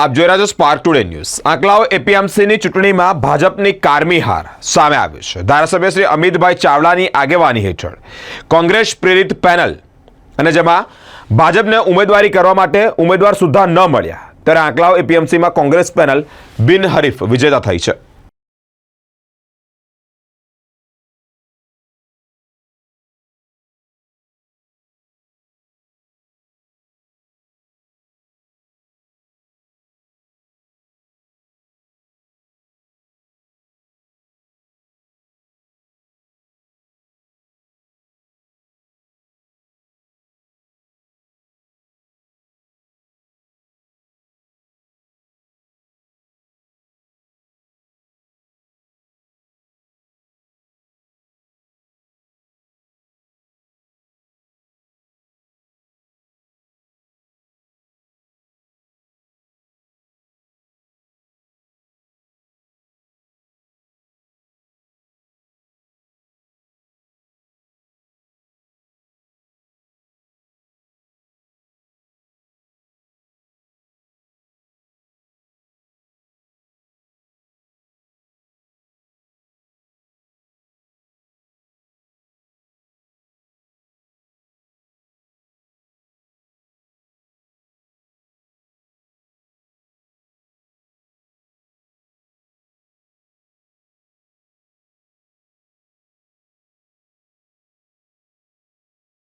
આપ જોઈ રહ્યા છો સ્પાર્ક ટુડે ન્યૂઝ આંકલાઓ એપીએમસીની ચૂંટણીમાં ભાજપની કારમી હાર સામે આવ્યું છે. ધારાસભ્ય શ્રી અમિતભાઈ ચાવડાની આગેવાની હેઠળ કોંગ્રેસ પ્રેરિત પેનલ અને જેમાં ભાજપને ઉમેદવારી કરવા માટે ઉમેદવાર સુદ્ધા ન મળ્યા. ત્યારે આંકલાઓ એપીએમસીમાં કોંગ્રેસ પેનલ બિનહરીફ વિજેતા થઈ છે.